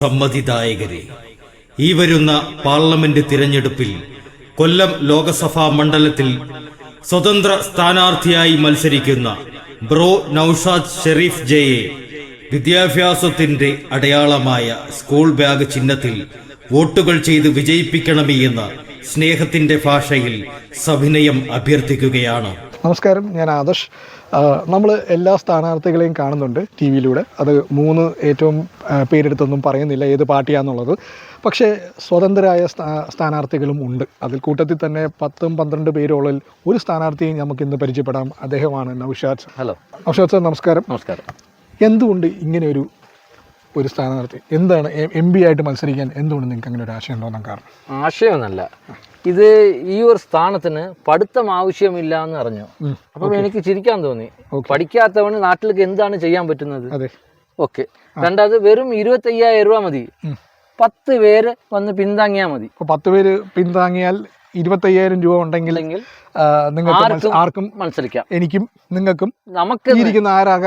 സമ്മതിദായകരെ. ഈ വരുന്ന പാർലമെന്റ് തിരഞ്ഞെടുപ്പിൽ കൊല്ലം ലോകസഭാ മണ്ഡലത്തിൽ സ്വതന്ത്ര സ്ഥാനാർത്ഥിയായി മത്സരിക്കുന്ന ബ്രോ നൌഷാദ് ഷെരീഫ് ജയെ വിദ്യാഭ്യാസത്തിന്റെ അടയാളമായ സ്കൂൾ ബാഗ് ചിഹ്നത്തിൽ വോട്ടുകൾ ചെയ്ത് വിജയിപ്പിക്കണമേ എന്ന് സ്നേഹത്തിന്റെ ഭാഷയിൽ സവിനയം അഭ്യർത്ഥിക്കുകയാണ്. നമസ്കാരം ഞാൻ ആദർശ്. നമ്മൾ എല്ലാ സ്ഥാനാർത്ഥികളെയും കാണുന്നുണ്ട് ടി വിയിലൂടെ. അത് മൂന്ന് ഏറ്റവും പേരെടുത്തൊന്നും പറയുന്നില്ല ഏത് പാർട്ടിയാണെന്നുള്ളത് പക്ഷേ സ്വതന്ത്രരായ സ്ഥാ- സ്ഥാനാർത്ഥികളും ഉണ്ട്. അതിൽ കൂട്ടത്തിൽ തന്നെ പത്തും പന്ത്രണ്ട് പേരോളിൽ ഒരു സ്ഥാനാർത്ഥിയെ നമുക്ക് ഇന്ന് പരിചയപ്പെടാം. അദ്ദേഹമാണ് നൌഷാദ് ഹലോ. നൌഷാദ് സാർ നമസ്കാരം. നമസ്കാരം. എന്തുകൊണ്ട് ഇങ്ങനെ ഒരു ഒരു സ്ഥാനാർത്ഥി എന്താണ് എം പി ആയിട്ട് മത്സരിക്കാൻ എന്തുകൊണ്ട് നിങ്ങൾക്ക് അങ്ങനെ ഒരു ആശയം തോന്നാൻ കാരണം? ആശയമൊന്നല്ല. ഇത് ഈ ഒരു സ്ഥാനത്തിന് പഠിത്തം ആവശ്യമില്ല എന്ന് അറിഞ്ഞു. അപ്പം എനിക്ക് ചിരിക്കാൻ തോന്നി. പഠിക്കാത്തവന് നാട്ടിലേക്ക് എന്താണ് ചെയ്യാൻ പറ്റുന്നത്? ഓക്കെ. രണ്ടാമത് വെറും ഇരുപത്തി അയ്യായിരം രൂപ മതി. പത്ത് പേര് വന്ന് പിന്താങ്ങിയാൽ മതി. പത്ത് പേര് പിന്താങ്ങിയാൽ ഇരുപത്തയ്യായിരം രൂപ ഉണ്ടെങ്കിൽ നിങ്ങൾക്ക് ആർക്കും മത്സരിക്കാം. എനിക്കും നിങ്ങൾക്കും നമുക്ക് ഇരിക്കുന്ന ആരാക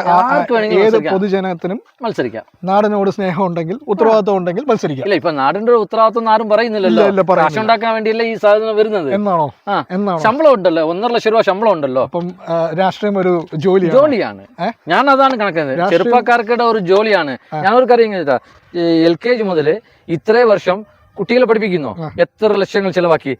ഏത്. പൊതുജനത്തിനും മത്സരിക്കാം. നാടിനോട് സ്നേഹം ഉണ്ടെങ്കിൽ ഉത്തരവാദിത്വം ഉണ്ടെങ്കിൽ മത്സരിക്കാം. ഇല്ല ഇപ്പൊ നാടിന്റെ ഉത്തരവാദിത്വം ആരും പറയുന്നില്ലല്ലോ. കാശ് ഉണ്ടാക്കാൻ വേണ്ടിയല്ല ഈ സാധനം വരുന്നത്? എന്നാണോ? ശമ്പളം ഉണ്ടല്ലോ ഒന്നര ലക്ഷം രൂപ ശമ്പളം ഉണ്ടല്ലോ. അപ്പം രാഷ്ട്രീയം ഒരു ജോലി ജോലിയാണ്. ഞാൻ അതാണ് കണക്കുന്നത് ചെറുപ്പക്കാർക്കിടെ ഒരു ജോലിയാണ്. ഞാൻ ഒരു കാര്യം എൽ കെ ജി മുതൽ ഇത്രേ വർഷം കുട്ടികളെ പഠിപ്പിക്കുന്നു. എത്ര ലക്ഷങ്ങൾ ചെലവാക്കി?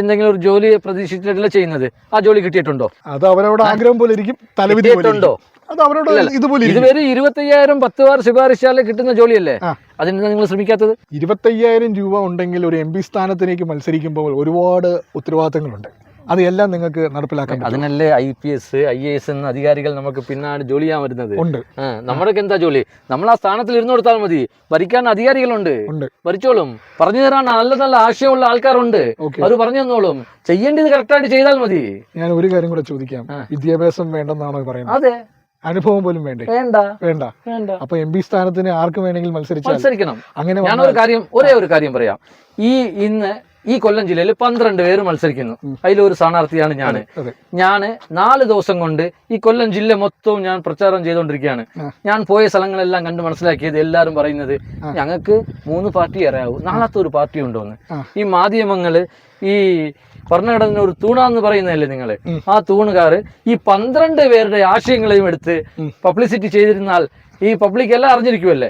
എന്തെങ്കിലും ഒരു ജോലി പ്രതീക്ഷിച്ചിട്ടല്ല ചെയ്യുന്നത് ആ ജോലി കിട്ടിയിട്ടുണ്ടോ? അത് അവരവരുടെ ആഗ്രഹം പോലെ ഇരിക്കും തലവിധി പോലെ കിട്ടിയിട്ടുണ്ടോ? അത് അവരോട് ഇതുപോലെ ഇതുവരെ ഇരുപത്തയ്യായിരം പത്ത് വാർ ശുപാർശാലെ കിട്ടുന്ന ജോലിയല്ലേ? അതിന് നിങ്ങൾ ശ്രമിക്കാത്തത്? ഇരുപത്തയ്യായിരം രൂപ ഉണ്ടെങ്കിൽ ഒരു എം പി സ്ഥാനത്തിലേക്ക് മത്സരിക്കുമ്പോൾ ഒരുപാട് ഉത്തരവാദിത്തങ്ങളുണ്ട്. അത് എല്ലാം നിങ്ങൾക്ക് നടപ്പിലാക്കാൻ അതിനല്ലേ I P S I A S എന്ന അധികാരികൾ നമുക്ക് പിന്നാണ് ജോലി ചെയ്യാൻ വരുന്നത്. ഉണ്ട്. ആ, നമ്മുടെയൊക്കെ എന്താ ജോലി? നമ്മൾ ആ സ്ഥാനത്തിൽ ഇരുന്ന് കൊടുത്താൽ മതി. ഭരിക്കാൻ അധികാരികളുണ്ട്. ഭരിച്ചോളും. പറഞ്ഞു തരാൻ നല്ല നല്ല ആശയമുള്ള ആൾക്കാരുണ്ട്. അത് അവർ പറഞ്ഞു തന്നോളും. ചെയ്യേണ്ടത് കറക്റ്റായിട്ട് ചെയ്താൽ മതി. ഞാൻ ഒരു കാര്യം കൂടെ ചോദിക്കാം. വിദ്യാഭ്യാസം വേണ്ടെന്നാണോ പറയുന്നത്? അതെ. അനുഭവം പോലും വേണ്ടേ? വേണ്ട. വേണ്ട. വേണ്ട. അപ്പൊ എം പി സ്ഥാനത്തിന് ആർക്ക് വേണമെങ്കിൽ മത്സരിച്ചു മത്സരിക്കണം. അങ്ങനെ ഞാനൊരു വന്നാൽ- കാര്യം ഒരേ ഒരു കാര്യം പറയാം. ഈ ഇന്ന് ഈ കൊല്ലം ജില്ലയിൽ പന്ത്രണ്ട് പേര് മത്സരിക്കുന്നു. അതിലൊരു സ്ഥാനാർത്ഥിയാണ് ഞാൻ ഞാൻ നാല് ദിവസം കൊണ്ട് ഈ കൊല്ലം ജില്ല മൊത്തവും ഞാൻ പ്രചാരം ചെയ്തുകൊണ്ടിരിക്കുകയാണ്. ഞാൻ പോയ സ്ഥലങ്ങളെല്ലാം കണ്ട് മനസ്സിലാക്കിയത് എല്ലാവരും പറയുന്നത് ഞങ്ങൾക്ക് മൂന്ന് പാർട്ടി അറിയാവൂ നാളത്തെ ഒരു പാർട്ടി ഉണ്ടോന്ന്. ഈ മാധ്യമങ്ങൾ ഈ ഭരണഘടന ഒരു തൂണാന്ന് പറയുന്നതല്ലേ നിങ്ങൾ ആ തൂണുകാര് ഈ പന്ത്രണ്ട് പേരുടെ ആശയങ്ങളെയും എടുത്ത് പബ്ലിസിറ്റി ചെയ്തിരുന്നാൽ ഈ പബ്ലിക് എല്ലാം അറിഞ്ഞിരിക്കുമല്ലേ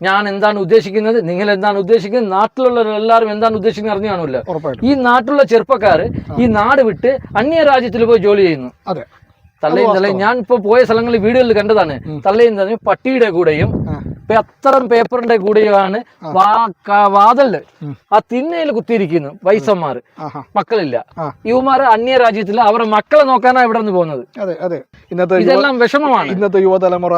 ഞാൻ എന്താണ് ഉദ്ദേശിക്കുന്നത്? നിങ്ങൾ എന്താണ് ഉദ്ദേശിക്കുന്നത്? നാട്ടിലുള്ള എല്ലാവരും എന്താണ് ഉദ്ദേശിക്കുന്നത് അറിഞ്ഞു കാണുമല്ലോ ഈ നാട്ടിലുള്ള ചെറുപ്പക്കാർ ഈ നാട് വിട്ട് അന്യ രാജ്യത്തിൽ പോയി ജോലി ചെയ്യുന്നു. അതെ. തള്ളയും തള്ളയും. ഞാൻ ഇപ്പൊ പോയ സ്ഥലങ്ങളിൽ വീടുകളിൽ കണ്ടതാണ്. തള്ളയും തള്ളയും പട്ടിയുടെ കൂടെയും അത്തരം പേപ്പറിന്റെ കൂടെയാണ് വാതൽ ആ തിന്നയിൽ കുത്തിയിരിക്കുന്നു വൈസന്മാർ. മക്കളില്ല. യുവമാർ അന്യ രാജ്യത്തിൽ അവരുടെ മക്കളെ നോക്കാനാണ് ഇവിടെ നിന്ന് പോകുന്നത്. അതെ അതെ. ഇന്നത്തെ ഇതെല്ലാം വിഷമമാണ്. ഇന്നത്തെ യുവതലമുറ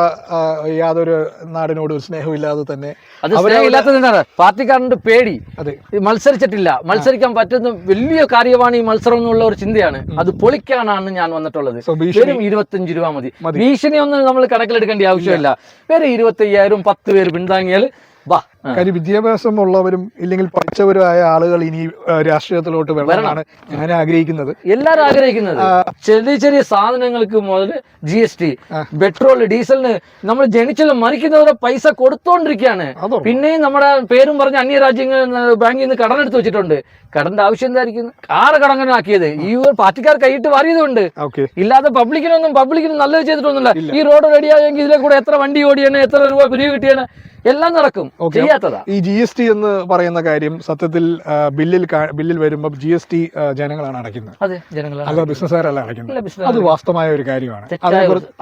യാതൊരു നാടിനോട് ഒരു സ്നേഹമില്ലാതെ തന്നെ അത് സ്നേഹമില്ലാത്തതിനാണ് പാർട്ടിക്കാരന്റെ പേടി. അതെ. മത്സരിച്ചിട്ടില്ല. മത്സരിക്കാൻ പറ്റുന്ന വലിയ കാര്യമാണ് ഈ മത്സരം എന്നുള്ള ഒരു ചിന്തയാണ്. അത് പൊളിക്കാനാണ് ഞാൻ വന്നിട്ടുള്ളത്. വെറും ഇരുപത്തഞ്ച് രൂപ മതി. ഭീഷണി ഒന്നും നമ്മൾ കണക്കിലെടുക്കേണ്ട ആവശ്യമില്ല. വേറെ ഇരുപത്തി അയ്യായിരം പത്ത് പേര് പിന്താങ്ങിയാൽ വാ. കാര്യം വിദ്യാഭ്യാസം ഉള്ളവരും ഇല്ലെങ്കിൽ പഠിച്ചവരുമായ ആളുകൾ ഇനി രാഷ്ട്രീയത്തിലോട്ട് വരണമെന്നാണ് ഞാൻ ആഗ്രഹിക്കുന്നത്. എല്ലാരും ആഗ്രഹിക്കുന്നത്. ചെറിയ ചെറിയ സാധനങ്ങൾക്ക് മുതൽ ജി എസ് ടി പെട്രോൾ ഡീസലിന് നമ്മൾ ജനിച്ചാലും മരിക്കുന്നവരെ പൈസ കൊടുത്തോണ്ടിരിക്കുകയാണ്. പിന്നെയും നമ്മുടെ പേരും പറഞ്ഞ് അന്യ രാജ്യങ്ങളിൽ ബാങ്കിൽ നിന്ന് കടം എടുത്ത് വെച്ചിട്ടുണ്ട്. കടന്റെ ആവശ്യം എന്തായിരിക്കും? ആറ് കടങ്ങനാക്കിയത് ഈ ഒരു പാർട്ടിക്കാർ കൈയിട്ട് വാരിയതുകൊണ്ട്. ഓക്കെ. ഇല്ലാതെ പബ്ലിക്കിനൊന്നും പബ്ലിക്കിന് നല്ലത് ചെയ്തിട്ടൊന്നുമില്ല. ഈ റോഡ് റെഡിയായെങ്കിൽ ഇതിലെ കൂടെ എത്ര വണ്ടി ഓടിയാണ് എത്ര രൂപ പിരിവ് കിട്ടിയാണ് എല്ലാം നടക്കും. ഈ ജി എസ് ടി എന്ന് പറയുന്ന കാര്യം സത്യത്തിൽ ബില്ലിൽ ബില്ലിൽ വരുമ്പോൾ ജി എസ് ടി ജനങ്ങളാണ് അടയ്ക്കുന്നത്. അതെ ജനങ്ങളാണ് അല്ല ബിസിനസ്സുകാരല്ല അടയ്ക്കുന്നത്. അത് വാസ്തവമായ ഒരു കാര്യമാണ്.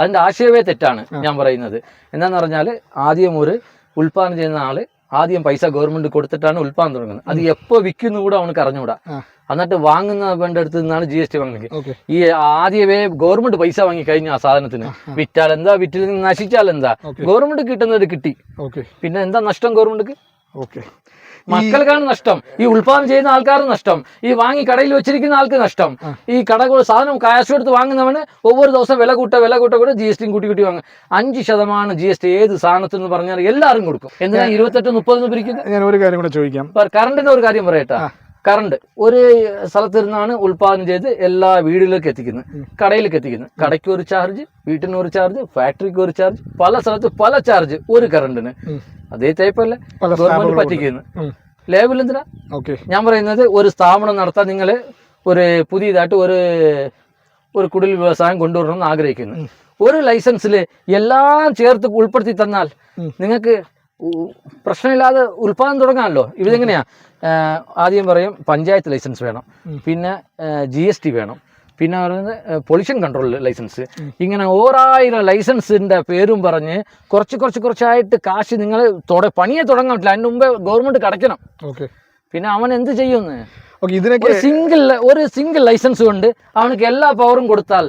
അതിന്റെ ആശയവേ തെറ്റാണ് ഞാൻ പറയുന്നത്. എന്താന്ന് പറഞ്ഞാൽ ആദ്യം ഒരു ഉൽപാദനം ചെയ്യുന്ന ആൾ ആദ്യം പൈസ ഗവൺമെന്റ് കൊടുത്തിട്ടാണ് ഉൽപാദനം തുടങ്ങുന്നത്. അത് എപ്പോ വിൽക്കുന്നു കൂടെ അവനക്ക് അറിഞ്ഞുകൂടാ. എന്നിട്ട് വാങ്ങുന്ന വേണ്ട അടുത്ത് നിന്നാണ് ജി എസ് ടി വാങ്ങുന്നത്. ഈ ആദ്യമേ ഗവൺമെന്റ് പൈസ വാങ്ങി കഴിഞ്ഞു ആ സാധനത്തിന്. വിറ്റാൽ എന്താ? വിറ്റിൽ നിന്ന് നശിച്ചാൽ എന്താ? ഗവൺമെന്റ് കിട്ടുന്നത് കിട്ടി. പിന്നെ എന്താ നഷ്ടം ഗവൺമെന്റിക്ക്? ഓക്കെ മക്കൾക്കാണ് നഷ്ടം. ഈ ഉൽപാദനം ചെയ്യുന്ന ആൾക്കാർ നഷ്ടം. ഈ വാങ്ങി കടയിൽ വെച്ചിരിക്കുന്ന ആൾക്ക് നഷ്ടം. ഈ കട സാധനം കാശ് എടുത്ത് വാങ്ങുന്നവന് ഒവ്വൊരു ദിവസം വില കൂട്ട വില കൂട്ട കൂടെ ജി എസ് ടി കൂട്ടി കൂട്ടി വാങ്ങും അഞ്ച് ശതമാനം ജി എസ് ടി ഏത് സാധനത്തിൽ നിന്ന് പറഞ്ഞാൽ എല്ലാവരും കൊടുക്കും. എന്തിനാ ഇരുപത്തെട്ട് മുപ്പത് പിരിക്കുന്നത് ഞാൻ ഒരു കാര്യം കൂടെ ചോദിക്കാം. കറണ്ടിന്റെ ഒരു കാര്യം പറയട്ടെ. കറണ്ട് ഒരു സ്ഥലത്തിരുന്നാണ് ഉൽപാദനം ചെയ്ത് എല്ലാ വീടുകളിലേക്ക് എത്തിക്കുന്നത്. കടയിലേക്ക് എത്തിക്കുന്നത്. കടയ്ക്ക് ഒരു ചാർജ് വീട്ടിന് ഒരു ചാർജ് ഫാക്ടറിക്ക് ഒരു ചാർജ് പല സ്ഥലത്ത് പല ചാർജ് ഒരു കറണ്ടിന് അതേ ടൈപ്പല്ലേ അല്ല? ഗവൺമെന്റ് പറ്റിക്കുന്നു. ലേബൽ എന്തിനാ? ഓക്കെ. ഞാൻ പറയുന്നത് ഒരു സ്ഥാപനം നടത്താൻ നിങ്ങൾ ഒരു പുതിയതായിട്ട് ഒരു ഒരു കുടിൽ വ്യവസായം കൊണ്ടുവരണം എന്ന് ആഗ്രഹിക്കുന്നു. ഒരു ലൈസൻസിൽ എല്ലാം ചേർത്ത് ഉൾപ്പെടുത്തി തന്നാൽ നിങ്ങൾക്ക് പ്രശ്നമില്ലാതെ ഉൽപാദനം തുടങ്ങാമല്ലോ. എങ്ങനെയാ ആദ്യം പറയും പഞ്ചായത്ത് ലൈസൻസ് വേണം. പിന്നെ ജി എസ് ടി വേണം. പിന്നെ പറയുന്നത് പൊല്യൂഷൻ കൺട്രോൾ ലൈസൻസ് ഇങ്ങനെ ഓരായിരം ലൈസൻസിന്റെ പേരും പറഞ്ഞ് കുറച്ച് കുറച്ച് കുറച്ചായിട്ട് കാശ് നിങ്ങൾ പണിയെ തുടങ്ങാൻ പറ്റില്ല. അതിന് മുമ്പേ ഗവൺമെന്റ് കടക്കണം ഓക്കെ. പിന്നെ അവൻ എന്ത് ചെയ്യുമെന്ന് ഇതിനൊക്കെ സിംഗിൾ ഒരു സിംഗിൾ ലൈസൻസ് കൊണ്ട് അവനക്ക് എല്ലാ പവറും കൊടുത്താൽ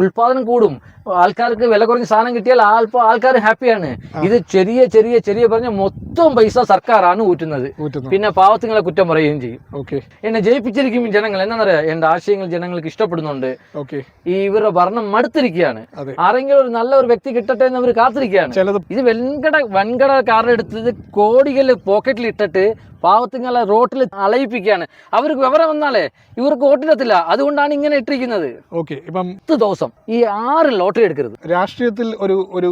ഉൽപാദനം കൂടും. ആൾക്കാർക്ക് വില കുറഞ്ഞ സാധനം കിട്ടിയാൽ ആൾപ്പോ ആൾക്കാർ ഹാപ്പിയാണ്. ഇത് ചെറിയ ചെറിയ ചെറിയ പറഞ്ഞ മൊത്തം പൈസ സർക്കാരാണ് ഊറ്റുന്നത്. പിന്നെ പാവത്തുങ്ങളെ കുറ്റം പറയുകയും ചെയ്യും. ഓക്കെ. എന്നെ ജയിപ്പിച്ചിരിക്കും ജനങ്ങൾ. എന്താണെന്നറിയാ? എന്റെ ആശയങ്ങൾ ജനങ്ങൾക്ക് ഇഷ്ടപ്പെടുന്നുണ്ട്. ഓക്കെ. ഈ ഇവരുടെ ഭരണം മടുത്തിരിക്കുകയാണ്. ആരെങ്കിലും ഒരു നല്ല ഒരു വ്യക്തി കിട്ടട്ടെ എന്ന് അവർ കാത്തിരിക്കുകയാണ്. ഇത് വെൻകട വൻകട കാറെടുത്തത് കോടികൾ പോക്കറ്റിൽ ഇട്ടിട്ട് പാവത്തുങ്ങളെ റോട്ടിൽ അളയിപ്പിക്കുകയാണ് അവർക്ക് വിവരം വന്നാലേ ഇവർക്ക് വോട്ടിടത്തില്ല അതുകൊണ്ടാണ് ഇങ്ങനെ ഇട്ടിരിക്കുന്നത്. ഓക്കെ. ഇപ്പം പത്ത് ദിവസം. ഈ ആറ് ലോട്ടറി എടുക്കരുത്. രാഷ്ട്രീയത്തിൽ ഒരു ഒരു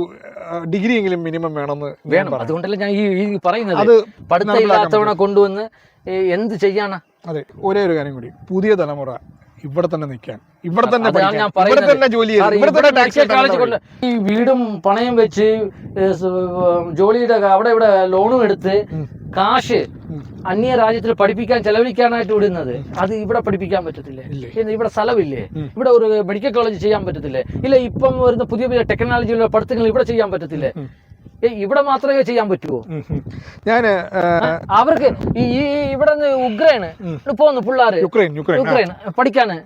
ഡിഗ്രി എങ്കിലും മിനിമം വേണമെന്ന് വേണം. അതുകൊണ്ടല്ല ഞാൻ ഈ പറയുന്നത്. അത് പഠിത്തം ഇല്ലാത്തവനെ കൊണ്ടുവന്ന് എന്ത് ചെയ്യാനാ? അതെ ഒരേ ഒരു കാര്യം കൂടി. പുതിയ തലമുറ ഇവിടെ തന്നെ നിൽക്കാൻ ഇവിടെ തന്നെ ഇവിടെ തന്നെ ജോലി ഈ വീടും പണയം വെച്ച് ജോലിയുടെ അവിടെ ഇവിടെ ലോണും എടുത്ത് കാശ് അന്യ രാജ്യത്തിൽ പഠിപ്പിക്കാൻ ചെലവഴിക്കാനായിട്ട് വിടുന്നത്. അത് ഇവിടെ പഠിപ്പിക്കാൻ പറ്റത്തില്ലേ? ഇവിടെ സ്ഥലമില്ലേ? ഇവിടെ ഒരു മെഡിക്കൽ കോളേജ് ചെയ്യാൻ പറ്റത്തില്ലേ? ഇല്ല ഇപ്പം വരുന്ന പുതിയ പുതിയ ടെക്നോളജിയിലുള്ള പഠിത്തങ്ങൾ ഇവിടെ ചെയ്യാൻ പറ്റത്തില്ലേ? ഇവിടെ മാത്രമേ ചെയ്യാൻ പറ്റുമോ ഞാൻ അവർക്ക് ഈ ഇവിടെ നിന്ന് ഉക്രൈന് പോന്നു പിള്ളേര്. യുക്രൈൻ യുക്രൈൻ പഠിക്കാന്.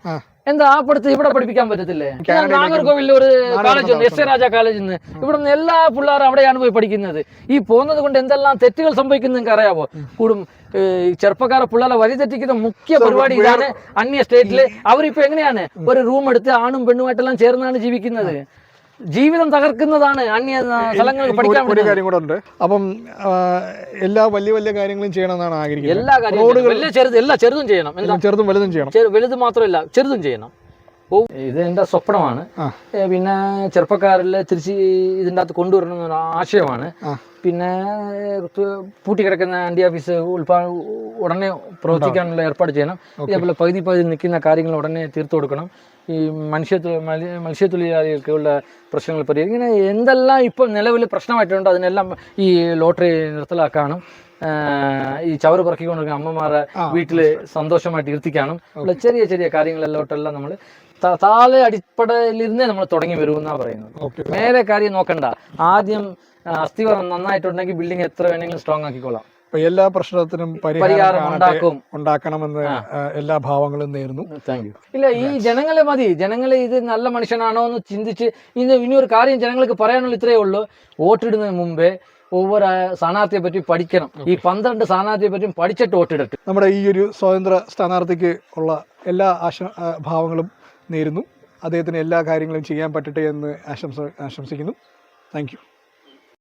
എന്താ ആ പഠിത്തം ഇവിടെ പഠിപ്പിക്കാൻ പറ്റത്തില്ലേ? നാഗർകോവിൽ നാഗർകോവിലിൽ ഒരു കോളേജ് ഉണ്ട് എസ് എ രാജ കോളേജിൽ നിന്ന് ഇവിടെ നിന്ന് എല്ലാ പിള്ളേരും അവിടെയാണ് പോയി പഠിക്കുന്നത്. ഈ പോകുന്നത് കൊണ്ട് എന്തെല്ലാം തെറ്റുകൾ സംഭവിക്കുന്നു നിങ്ങൾക്ക് അറിയാവോ കൂടും ചെറുപ്പക്കാരെ പിള്ളേരെ വഴിതെറ്റിക്കുന്ന മുഖ്യ പരിപാടി ഇതാണ് അന്യ സ്റ്റേറ്റിൽ. അവരിപ്പോ എങ്ങനെയാണ്? ഒരു റൂം എടുത്ത് ആണും പെണ്ണുമായിട്ടെല്ലാം ചേർന്നാണ് ജീവിക്കുന്നത്. ജീവിതം തകർക്കുന്നതാണ് അന്യ സ്ഥലങ്ങളിൽ പഠിക്കാൻ ഒരു- കാര്യം കൂടെ ഉണ്ട്. അപ്പം എല്ലാ വലിയ വലിയ കാര്യങ്ങളും ചെയ്യണമെന്നാണ് ആഗ്രഹിക്കുന്നത്. എല്ലാ കാര്യങ്ങളും വലിയ ചെറുത് എല്ലാ ചെറുതും ചെയ്യണം. ചെറുതും വലുതും ചെയ്യണം. വലുത് മാത്രമല്ല ചെറുതും ചെയ്യണം. ഇത് എന്റെ സ്വപ്നമാണ്. പിന്നെ ചെറുപ്പക്കാരിൽ തിരിച്ച് ഇതിന്റെ അകത്ത് കൊണ്ടുവരണം എന്നൊരു ആശയമാണ്. പിന്നെ പൂട്ടിക്കിടക്കുന്ന ആന്റി ഓഫീസ് ഉൽപാ ഉടനെ പ്രവർത്തിക്കാനുള്ള ഏർപ്പാട് ചെയ്യണം. ഇതേപോലെ പകുതി പകുതി നിൽക്കുന്ന കാര്യങ്ങൾ ഉടനെ തീർത്തു കൊടുക്കണം. ഈ മനുഷ്യ മത്സ്യത്തൊഴിലാളികൾക്കുള്ള പ്രശ്നങ്ങൾ പരിഹരിക്കും ഇങ്ങനെ എന്തെല്ലാം ഇപ്പം നിലവിൽ പ്രശ്നമായിട്ടുണ്ട് അതിനെല്ലാം ഈ ലോട്ടറി നിർത്തലാക്കാനും ഈ ചവറ് പറക്കിക്കൊണ്ടിരിക്കുന്ന അമ്മമാരെ വീട്ടിൽ സന്തോഷമായിട്ട് ഇരുത്തിക്കാനും ഉള്ള ചെറിയ ചെറിയ കാര്യങ്ങളിലോട്ടെല്ലാം നമ്മൾ താഴെ അടിപ്പടയിലിരുന്നേ നമ്മൾ തുടങ്ങി വരുമെന്നാ പറയുന്നത്. നേരെ കാര്യം നോക്കണ്ട. ആദ്യം അസ്ഥി അസ്ഥിവാരം നന്നായിട്ടുണ്ടെങ്കിൽ ബിൽഡിംഗ് എത്ര വേണമെങ്കിലും സ്ട്രോങ് ആക്കിക്കോളാം. എല്ലാ പ്രശ്നത്തിനും പരിഹാരം ഉണ്ടാക്കും. ഉണ്ടാക്കണമെന്ന് എല്ലാ ഭാവങ്ങളും നേരുന്നു. ഇല്ല ഈ ജനങ്ങളെ മതി. ജനങ്ങളെ ഇത് നല്ല മനുഷ്യനാണോ എന്ന് ചിന്തിച്ച് ഇന്ന് ഇനി ഒരു കാര്യം ജനങ്ങൾക്ക് പറയാനുള്ള ഇത്രയേ ഉള്ളൂ. വോട്ടിടുന്നതിന് മുമ്പേ ഒവ്വൊരു സ്ഥാനാർത്ഥിയെ പറ്റി പഠിക്കണം. ഈ പന്ത്രണ്ട് സ്ഥാനാർത്ഥിയെ പറ്റിയും പഠിച്ചിട്ട് വോട്ടിടട്ടെ. നമ്മുടെ ഈ ഒരു സ്വതന്ത്ര സ്ഥാനാർത്ഥിക്ക് ഉള്ള എല്ലാ ആശ ഭാവങ്ങളും നേരുന്നു. അദ്ദേഹത്തിന് എല്ലാ കാര്യങ്ങളും ചെയ്യാൻ പറ്റട്ടെ എന്ന് ആശംസ ആശംസിക്കുന്നു. താങ്ക്